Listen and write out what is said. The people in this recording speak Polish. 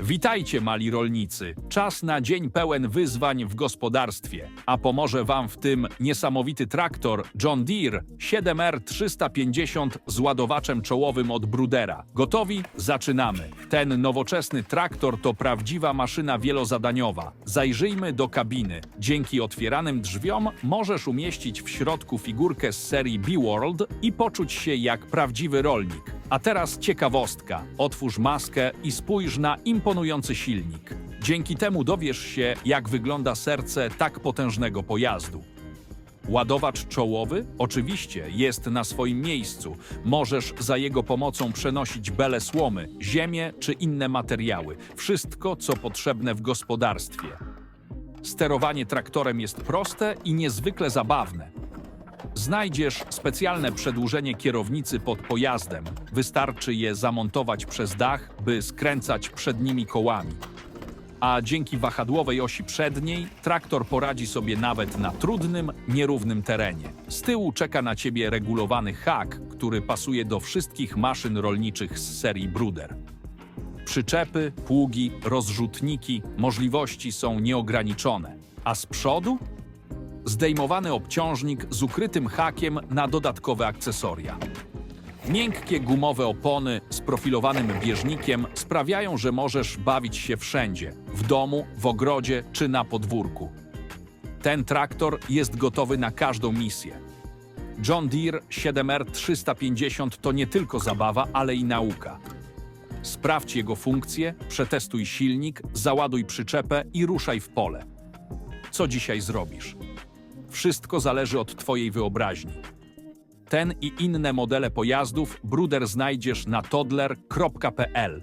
Witajcie, mali rolnicy. Czas na dzień pełen wyzwań w gospodarstwie. A pomoże Wam w tym niesamowity traktor John Deere 7R350 z ładowaczem czołowym od Brudera. Gotowi? Zaczynamy. Ten nowoczesny traktor to prawdziwa maszyna wielozadaniowa. Zajrzyjmy do kabiny. Dzięki otwieranym drzwiom możesz umieścić w środku figurkę z serii B-World i poczuć się jak prawdziwy rolnik. A teraz ciekawostka. Otwórz maskę i spójrz na imponujący silnik. Dzięki temu dowiesz się, jak wygląda serce tak potężnego pojazdu. Ładowacz czołowy? Oczywiście, jest na swoim miejscu. Możesz za jego pomocą przenosić bele słomy, ziemię czy inne materiały. Wszystko, co potrzebne w gospodarstwie. Sterowanie traktorem jest proste i niezwykle zabawne. Znajdziesz specjalne przedłużenie kierownicy pod pojazdem. Wystarczy je zamontować przez dach, by skręcać przednimi kołami. A dzięki wahadłowej osi przedniej traktor poradzi sobie nawet na trudnym, nierównym terenie. Z tyłu czeka na ciebie regulowany hak, który pasuje do wszystkich maszyn rolniczych z serii Bruder. Przyczepy, pługi, rozrzutniki, możliwości są nieograniczone. A z przodu? Zdejmowany obciążnik z ukrytym hakiem na dodatkowe akcesoria. Miękkie gumowe opony z profilowanym bieżnikiem sprawiają, że możesz bawić się wszędzie w domu, w ogrodzie czy na podwórku. Ten traktor jest gotowy na każdą misję. John Deere 7R350 to nie tylko zabawa, ale i nauka. Sprawdź jego funkcje, przetestuj silnik, załaduj przyczepę i ruszaj w pole. Co dzisiaj zrobisz? Wszystko zależy od Twojej wyobraźni. Ten i inne modele pojazdów Bruder znajdziesz na toddler.pl.